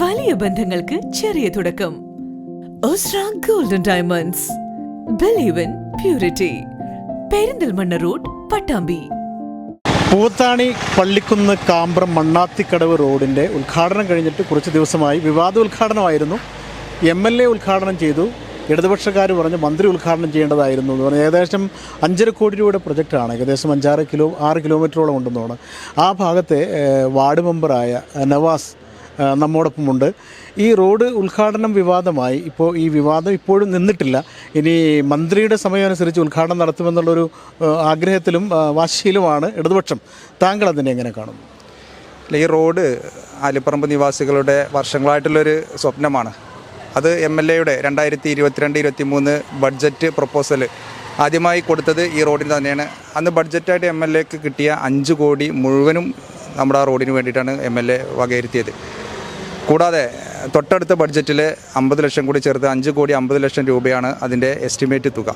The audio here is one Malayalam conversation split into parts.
വലിയ ബന്ധങ്ങൾക്ക് ചെറിയ തുടക്കം. Golden diamonds believe in purity Perinthalmanna road Pattambi. Poothani Pallikkunnu Kambram Mannathikkadavu റോഡിന്റെ ഉദ്ഘാടനം കഴിഞ്ഞിട്ട് കുറച്ച് ദിവസമായി വിവാദ ഉദ്ഘാടനമായിരുന്നു എം എൽ എ ഉദ്ഘാടനം ചെയ്തു. ഇടതുപക്ഷക്കാർ പറഞ്ഞു മന്ത്രി ഉദ്ഘാടനം ചെയ്യേണ്ടതായിരുന്നു എന്ന് പറഞ്ഞു. ഏകദേശം അഞ്ചര കോടി രൂപയുടെ പ്രൊജക്റ്റാണ്. ഏകദേശം അഞ്ചാറ് കിലോ ആറ് കിലോമീറ്ററോളം ഉണ്ടെന്നാണ് ആ ഭാഗത്തെ വാർഡ് മെമ്പറായ നവാസ് നമ്മോടൊപ്പമുണ്ട്. ഈ റോഡ് ഉദ്ഘാടനം വിവാദമായി. ഇപ്പോൾ ഈ വിവാദം ഇപ്പോഴും നിന്നിട്ടില്ല. ഇനി മന്ത്രിയുടെ സമയമനുസരിച്ച് ഉദ്ഘാടനം നടത്തുമെന്നുള്ളൊരു ആഗ്രഹത്തിലും വാശിയിലുമാണ് ഇടതുപക്ഷം. താങ്കൾ അതിനെ എങ്ങനെ കാണുന്നു? അല്ല, ഈ റോഡ് ആലിപ്പറമ്പ് നിവാസികളുടെ വർഷങ്ങളായിട്ടുള്ളൊരു സ്വപ്നമാണ്. അത് എം എൽ എയുടെ രണ്ടായിരത്തി ഇരുപത്തിരണ്ട് ഇരുപത്തി മൂന്ന് ബഡ്ജറ്റ് പ്രപ്പോസൽ ആദ്യമായി കൊടുത്തത് ഈ റോഡിന് തന്നെയാണ്. അന്ന് ബഡ്ജറ്റായിട്ട് എം എൽ എക്ക് കിട്ടിയ അഞ്ച് കോടി മുഴുവനും നമ്മുടെ ആ റോഡിന് വേണ്ടിയിട്ടാണ് എം എൽ എ വകയിരുത്തിയത്. കൂടാതെ തൊട്ടടുത്ത ബഡ്ജറ്റിൽ അമ്പത് ലക്ഷം കൂടി ചേർത്ത് അഞ്ച് കോടി അമ്പത് ലക്ഷം രൂപയാണ് അതിന്റെ എസ്റ്റിമേറ്റ് തുക.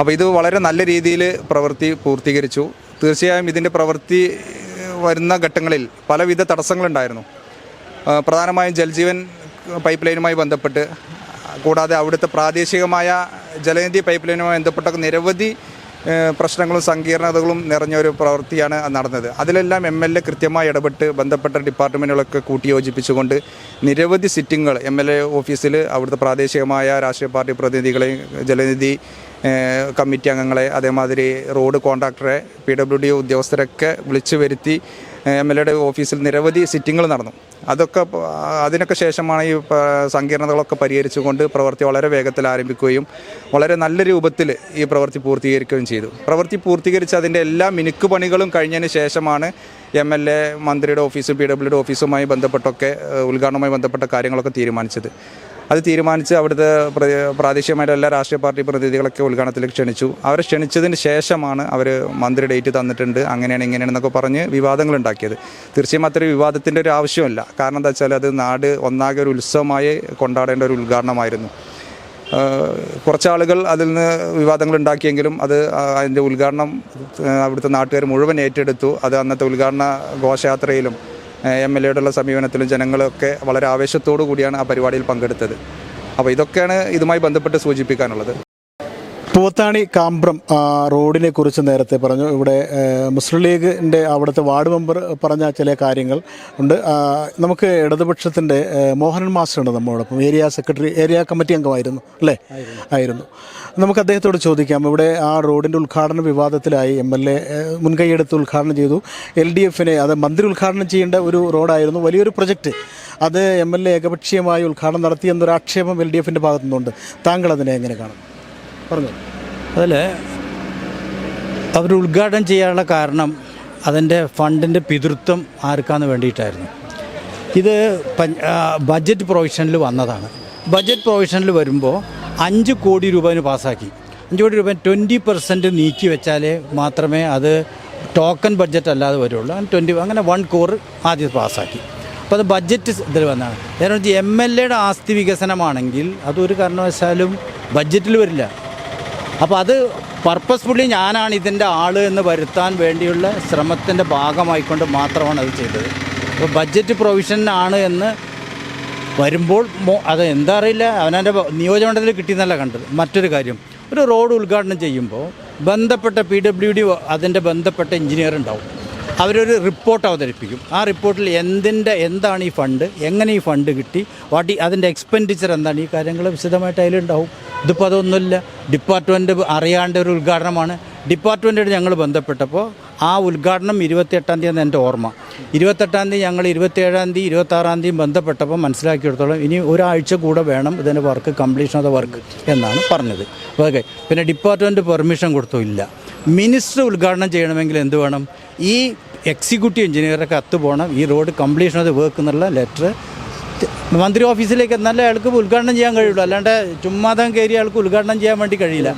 അപ്പോൾ ഇത് വളരെ നല്ല രീതിയിൽ പ്രവൃത്തി പൂർത്തീകരിച്ചു. തീർച്ചയായും ഇതിന്റെ പ്രവൃത്തി വരുന്ന ഘട്ടങ്ങളിൽ പലവിധ തടസ്സങ്ങളുണ്ടായിരുന്നു. പ്രധാനമായും ജൽജീവൻ പൈപ്പ് ലൈനുമായി ബന്ധപ്പെട്ട് കൂടാതെ അവിടുത്തെ പ്രാദേശികമായ ജലനിധി പൈപ്പ് ലൈനുമായി ബന്ധപ്പെട്ട നിരവധി പ്രശ്നങ്ങളും സങ്കീർണതകളും നിറഞ്ഞ ഒരു പ്രവൃത്തിയാണ് നടന്നത്. അതിലെല്ലാം എം എൽ എ കൃത്യമായി ഇടപെട്ട് ബന്ധപ്പെട്ട ഡിപ്പാർട്ട്മെന്റുകളൊക്കെ കൂട്ടിയോജിപ്പിച്ചുകൊണ്ട് നിരവധി സിറ്റിങ്ങുകൾ എം എൽ എ ഓഫീസിൽ അവിടുത്തെ പ്രാദേശികമായ രാഷ്ട്രീയ പാർട്ടി പ്രതിനിധികളെയും ജലനിധി കമ്മിറ്റി അംഗങ്ങളെ അതേമാതിരി റോഡ് കോൺട്രാക്ടറെ പി ഡബ്ല്യു ഡി ഉദ്യോഗസ്ഥരൊക്കെ വിളിച്ചു വരുത്തി എം എൽ എയുടെ ഓഫീസിൽ നിരവധി സിറ്റിങ്ങൾ നടന്നു. അതൊക്കെ അതിനൊക്കെ ശേഷമാണ് ഈ സങ്കീർണതകളൊക്കെ പരിഹരിച്ചുകൊണ്ട് പ്രവൃത്തി വളരെ വേഗത്തിൽ ആരംഭിക്കുകയും വളരെ നല്ല രൂപത്തിൽ ഈ പ്രവൃത്തി പൂർത്തീകരിക്കുകയും ചെയ്തു. പ്രവൃത്തി പൂർത്തീകരിച്ച് അതിന്റെ എല്ലാ മിനുക്ക് പണികളും കഴിഞ്ഞതിന് ശേഷമാണ് എം എൽ എ മന്ത്രിയുടെ ഓഫീസും പി ഡബ്ല്യുഡിയുടെ ഓഫീസുമായി ബന്ധപ്പെട്ടൊക്കെ ഉദ്ഘാടനവുമായി ബന്ധപ്പെട്ട കാര്യങ്ങളൊക്കെ തീരുമാനിച്ചത്. അത് തീരുമാനിച്ച് അവിടുത്തെ പ്ര- പ്രാദേശികമായിട്ട് എല്ലാ രാഷ്ട്രീയ പാർട്ടി പ്രതിനിധികളൊക്കെ ഉദ്ഘാടനത്തിൽ ക്ഷണിച്ചു. അവരെ ക്ഷണിച്ചതിന് ശേഷമാണ് അവർ മന്ത്രി ഡേറ്റ് തന്നിട്ടുണ്ട്. അങ്ങനെയാണ് ഇങ്ങനെയാണെന്നൊക്കെ പറഞ്ഞ് വിവാദങ്ങൾ ഉണ്ടാക്കിയത്. തീർച്ചയായും അത്ര വിവാദത്തിന്റെ ഒരു ആവശ്യമല്ല. കാരണം എന്താ വെച്ചാൽ അത് നാട് ഒന്നാകെ ഒരു ഉത്സവമായി കൊണ്ടാടേണ്ട ഒരു ഉദ്ഘാടനമായിരുന്നു. കുറച്ച് ആളുകൾ അതിൽ നിന്ന് വിവാദങ്ങൾ ഉണ്ടാക്കിയെങ്കിലും അത് അതിന്റെ ഉദ്ഘാടനം അവിടുത്തെ നാട്ടുകാർ മുഴുവൻ ഏറ്റെടുത്തു. അത് അന്നത്തെ ഉദ്ഘാടന ഘോഷയാത്രയിലും എം എൽ എയോടുള്ള സമീപനത്തിലും ജനങ്ങളൊക്കെ വളരെ ആവേശത്തോടു കൂടിയാണ് ആ പരിപാടിയിൽ പങ്കെടുത്തത്. അപ്പോൾ ഇതൊക്കെയാണ് ഇതുമായി ബന്ധപ്പെട്ട് സൂചിപ്പിക്കാനുള്ളത്. പൂത്താണി കാമ്പ്രം റോഡിനെ കുറിച്ച് നേരത്തെ പറഞ്ഞു. ഇവിടെ മുസ്ലിം ലീഗിന്റെ അവിടുത്തെ വാർഡ് മെമ്പർ പറഞ്ഞ ചില കാര്യങ്ങൾ ഉണ്ട്. നമുക്ക് ഇടതുപക്ഷത്തിന്റെ മോഹനൻ മാസ്റ്റർ ഉണ്ട് നമ്മോടൊപ്പം. ഏരിയ സെക്രട്ടറി ഏരിയ കമ്മിറ്റി അംഗമായിരുന്നു അല്ലേ? ആയിരുന്നു. നമുക്ക് അദ്ദേഹത്തോട് ചോദിക്കാം. ഇവിടെ ആ റോഡിന്റെ ഉദ്ഘാടന വിവാദത്തിലായി എം എൽ എ മുൻകൈയെടുത്ത് ഉദ്ഘാടനം ചെയ്തു. എൽ ഡി എഫിനെ അത് മന്ത്രി ഉദ്ഘാടനം ചെയ്യേണ്ട ഒരു റോഡായിരുന്നു വലിയൊരു പ്രൊജക്റ്റ് അത് എം എൽ എ ഏകപക്ഷീയമായി ഉദ്ഘാടനം നടത്തി എന്നൊരു ആക്ഷേപം എൽ ഡി എഫിന്റെ ഭാഗത്തുനിന്നുണ്ട്. താങ്കൾ അതിനെ എങ്ങനെ കാണും പറഞ്ഞു. അതിൽ അവർ ഉദ്ഘാടനം ചെയ്യാനുള്ള കാരണം അതിന്റെ ഫണ്ടിന്റെ പിതൃത്വം ആർക്കാന്ന് വേണ്ടിയിട്ടായിരുന്നു. ഇത് ബഡ്ജറ്റ് പ്രൊവിഷനിൽ വന്നതാണ്. ബഡ്ജറ്റ് പ്രൊവിഷനിൽ വരുമ്പോൾ അഞ്ച് കോടി രൂപ അതിന് പാസ്സാക്കി. അഞ്ച് കോടി രൂപ ട്വന്റി പെർസെന്റ് നീക്കി വെച്ചാലേ മാത്രമേ അത് ടോക്കൺ ബഡ്ജറ്റ് അല്ലാതെ വരുള്ളൂ. അങ്ങനെ ട്വന്റി അങ്ങനെ വൺ കോർ ആദ്യം പാസ്സാക്കി. അപ്പോൾ അത് ബഡ്ജറ്റ് ഇതിൽ വന്നതാണ് നേരെ എം എൽ എയുടെ ആസ്തി വികസനമാണെങ്കിൽ അതൊരു കാരണവശാലും ബഡ്ജറ്റിൽ വരില്ല. അപ്പോൾ അത് പർപ്പസ്ഫുള്ളി ഞാനാണ് ഇതിന്റെ ആൾ എന്ന് വരുത്താൻ വേണ്ടിയുള്ള ശ്രമത്തിന്റെ ഭാഗമായിക്കൊണ്ട് മാത്രമാണ് അത് ചെയ്തത്. അപ്പോൾ ബഡ്ജറ്റ് പ്രൊവിഷനാണ് എന്ന് വരുമ്പോൾ അത് എന്താ അറിയില്ല. അവനവന്റെ നിയോജകമണ്ഡലത്തിൽ കിട്ടിയെന്നല്ല കണ്ടത്. മറ്റൊരു കാര്യം. ഒരു റോഡ് ഉദ്ഘാടനം ചെയ്യുമ്പോൾ ബന്ധപ്പെട്ട പി ഡബ്ല്യു ഡി അതിന്റെ ബന്ധപ്പെട്ട എഞ്ചിനീയർ ഉണ്ടാവും. അവരൊരു റിപ്പോർട്ട് അവതരിപ്പിക്കും. ആ റിപ്പോർട്ടിൽ എന്തിന്റെ എന്താണ് ഈ ഫണ്ട് എങ്ങനെ ഈ ഫണ്ട് കിട്ടി വാട്ട് അതിന്റെ എക്സ്പെൻഡിച്ചർ എന്താണ് ഈ കാര്യങ്ങൾ വിശദമായിട്ട് അതിലുണ്ടാവും. ഇതിപ്പോൾ അതൊന്നുമില്ല. ഡിപ്പാർട്ട്മെന്റ് അറിയാണ്ട ഒരു ഉദ്ഘാടനമാണ്. ഡിപ്പാർട്ട്മെന്റായിട്ട് ഞങ്ങൾ ബന്ധപ്പെട്ടപ്പോൾ ആ ഉദ്ഘാടനം ഇരുപത്തിയെട്ടാം തീയതി എന്റെ ഓർമ്മ. ഇരുപത്തെട്ടാം തീയതി ഞങ്ങൾ ഇരുപത്തിയേഴാം തീയതി ഇരുപത്താറാം തീയതി ബന്ധപ്പെട്ടപ്പോൾ മനസ്സിലാക്കിയെടുത്തോളം ഇനി ഒരാഴ്ച കൂടെ വേണം ഇതിന്റെ work completion of the work എന്നാണ് പറഞ്ഞത്. ഓക്കെ പിന്നെ ഡിപ്പാർട്ട്മെന്റ് പെർമിഷൻ കൊടുത്തു ഇല്ല. മിനിസ്റ്റർ ഉദ്ഘാടനം ചെയ്യണമെങ്കിൽ എന്ത് വേണം? ഈ എക്സിക്യൂട്ടീവ് എഞ്ചിനീയറുടെ കത്ത് പോകണം ഈ road completion of the work എന്നുള്ള ലെറ്റർ മന്ത്രി ഓഫീസിലേക്ക് എന്നാലേ അയാൾക്ക് ഉദ്ഘാടനം ചെയ്യാൻ കഴിയുള്ളൂ. അല്ലാണ്ട് ചുമ്മാതം കയറി അയാൾക്ക് ഉദ്ഘാടനം ചെയ്യാൻ വേണ്ടി കഴിയില്ല.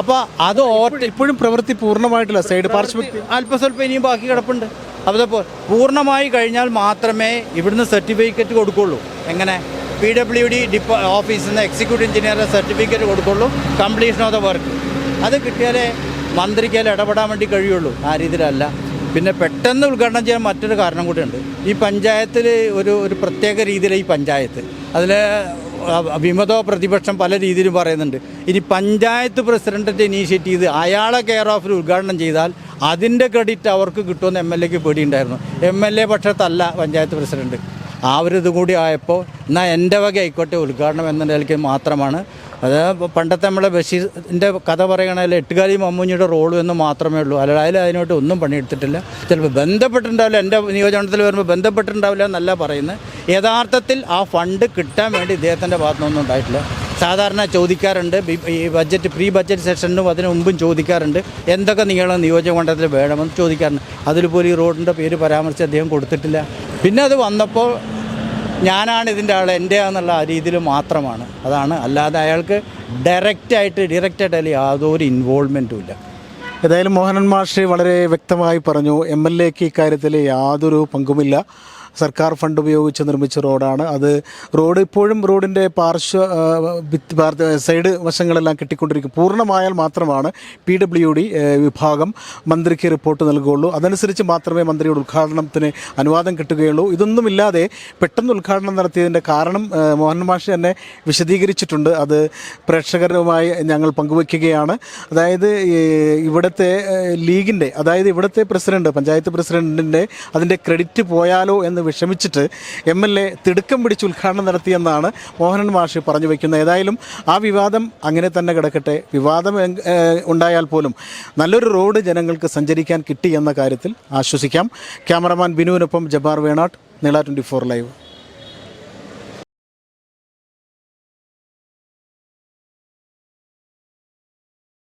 അപ്പോൾ അത് ഓട്ട ഇപ്പോഴും പ്രവൃത്തി പൂർണമായിട്ടില്ല. സൈഡ് പാർശ്വ അല്പസ്വല്പം ഇനിയും ബാക്കി കിടപ്പുണ്ട്. അപ്പോൾ പൂർണമായി കഴിഞ്ഞാൽ മാത്രമേ ഇവിടുന്ന് സർട്ടിഫിക്കറ്റ് കൊടുക്കുള്ളൂ. എങ്ങനെ? പി ഡബ്ല്യു ഡി ഡിപ്പ ഓഫീസിൽ നിന്ന് എക്സിക്യൂട്ടീവ് എഞ്ചിനീയറുടെ സർട്ടിഫിക്കറ്റ് കൊടുക്കുള്ളൂ. കംപ്ലീഷൻ ഓഫ് ദ വർക്ക് അത് കിട്ടിയാലേ മന്ത്രിക്ക് അതിൽ ഇടപെടാൻ വേണ്ടി കഴിയുള്ളൂ. ആ രീതിയിലല്ല. പിന്നെ പെട്ടെന്ന് ഉദ്ഘാടനം ചെയ്യാൻ മറ്റൊരു കാരണം കൂടിയുണ്ട്. ഈ പഞ്ചായത്തിൽ ഒരു ഒരു പ്രത്യേക രീതിയിലെ ഈ പഞ്ചായത്ത് അതിൽ വിമതോ പ്രതിപക്ഷം പല രീതിയിലും പറയുന്നുണ്ട്. ഇനി പഞ്ചായത്ത് പ്രസിഡന്റിന്റെ ഇനീഷ്യേറ്റ് അയാളെ കെയർ ഓഫിൽ ഉദ്ഘാടനം ചെയ്താൽ അതിന്റെ ക്രെഡിറ്റ് അവർക്ക് കിട്ടുമെന്ന് എം എൽ എക്ക് പേടിയുണ്ടായിരുന്നു. എം എൽ എ പക്ഷത്തല്ല പഞ്ചായത്ത് പ്രസിഡന്റ് ആ ഒരു ഇത് കൂടി ആയപ്പോൾ എന്നാൽ എന്റെ വക ആയിക്കോട്ടെ ഉദ്ഘാടനം എന്ന നിലയ്ക്ക് മാത്രമാണ്. അത് പണ്ടത്തെ നമ്മളെ ബഷീറിന്റെ കഥ പറയണതിൽ എട്ടുകാലി മമ്മൂഞ്ഞിയുടെ റോളും എന്ന് മാത്രമേ ഉള്ളൂ. അല്ലാതെ അതിനോട്ട് ഒന്നും പണിയെടുത്തിട്ടില്ല. ചിലപ്പോൾ ബന്ധപ്പെട്ടിട്ടുണ്ടാവില്ല എന്റെ നിയോജനത്തിൽ വരുമ്പോൾ ബന്ധപ്പെട്ടിട്ടുണ്ടാവില്ല എന്നല്ല പറയുന്നത്. യഥാർത്ഥത്തിൽ ആ ഫണ്ട് കിട്ടാൻ വേണ്ടി ഇദ്ദേഹത്തിന്റെ ഭാഗത്തുനിന്നൊന്നും ഉണ്ടായിട്ടില്ല. സാധാരണ ചോദിക്കാറുണ്ട്. ഈ ബഡ്ജറ്റ് പ്രീ ബഡ്ജറ്റ് സെഷനിലും അതിനു മുമ്പും ചോദിക്കാറുണ്ട്. എന്തൊക്കെ നിങ്ങളുടെ നിയോജക മണ്ഡലത്തിൽ വേണമെന്ന് ചോദിക്കാറുണ്ട്. അതിൽ പോലും ഈ റോഡിന്റെ പേര് പരാമർശിച്ച് അദ്ദേഹം കൊടുത്തിട്ടില്ല. പിന്നെ അത് വന്നപ്പോൾ ഞാനാണ് ഇതിന്റെ ആൾ എന്റെ എന്നുള്ള ആ രീതിയിൽ മാത്രമാണ്. അതാണ്. അല്ലാതെ അയാൾക്ക് ഡയറക്റ്റായിട്ട് ഡയറക്റ്റായിട്ട് അതിൽ യാതൊരു ഇൻവോൾവ്മെന്റും ഇല്ല. ഏതായാലും മോഹനൻ മാഷി വളരെ വ്യക്തമായി പറഞ്ഞു എം എൽ എക്ക് ഇക്കാര്യത്തിൽ യാതൊരു പങ്കുമില്ല. സർക്കാർ ഫണ്ട് ഉപയോഗിച്ച് നിർമ്മിച്ച റോഡാണ്. അത് റോഡ് ഇപ്പോഴും റോഡിന്റെ പാർശ്വ സൈഡ് വശങ്ങളെല്ലാം കെട്ടിക്കൊണ്ടിരിക്കും. പൂർണമായാൽ മാത്രമാണ് പി ഡബ്ല്യു ഡി വിഭാഗം മന്ത്രിക്ക് റിപ്പോർട്ട് നൽകുകയുള്ളൂ. അതനുസരിച്ച് മാത്രമേ മന്ത്രിയുടെ ഉദ്ഘാടനത്തിന് അനുവാദം കിട്ടുകയുള്ളൂ. ഇതൊന്നുമില്ലാതെ പെട്ടെന്ന് ഉദ്ഘാടനം നടത്തിയതിന്റെ കാരണം മോഹൻ മാഷ് തന്നെ വിശദീകരിച്ചിട്ടുണ്ട്. അത് പ്രേക്ഷകരുമായി ഞങ്ങൾ പങ്കുവയ്ക്കുകയാണ്. അതായത് ഇവിടുത്തെ ലീഗിന്റെ അതായത് ഇവിടുത്തെ പ്രസിഡന്റ് പഞ്ചായത്ത് പ്രസിഡന്റിന്റെ അതിന്റെ ക്രെഡിറ്റ് പോയാലോ എന്ന് വിഷമിച്ചിട്ട് എം എൽ എ തിടുക്കം പിടിച്ച് ഉദ്ഘാടനം നടത്തിയെന്നാണ് മോഹനൻ മാഷി പറഞ്ഞു വയ്ക്കുന്നത് ഏതായാലും ആ വിവാദം അങ്ങനെ തന്നെ കിടക്കട്ടെ. വിവാദം ഉണ്ടായാൽ പോലും നല്ലൊരു റോഡ് ജനങ്ങൾക്ക് സഞ്ചരിക്കാൻ കിട്ടി എന്ന കാര്യത്തിൽ ആശ്വസിക്കാം. ക്യാമറമാൻ ബിനുവിനൊപ്പം ജബാർ വേണാട്ട് നീള ട്വന്റി ഫോർ ലൈവ്.